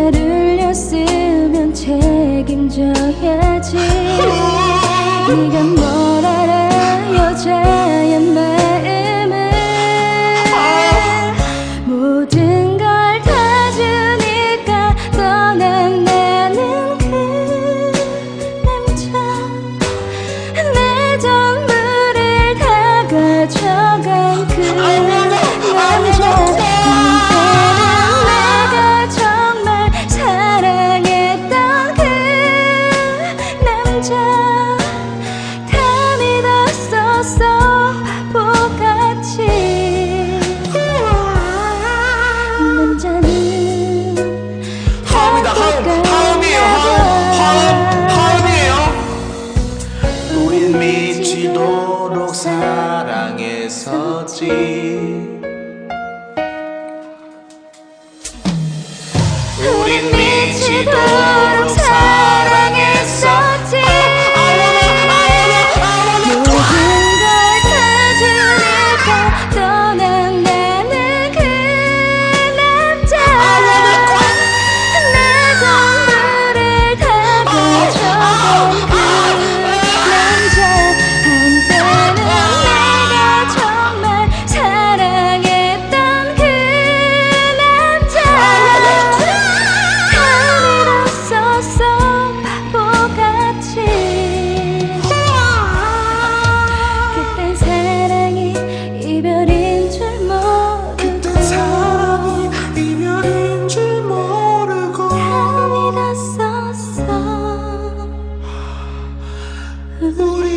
나를 렸으면 책임져야지. 네가 뭐 남자는 우린 미치도록 사랑했었지. 우린 미치도록 Ooh.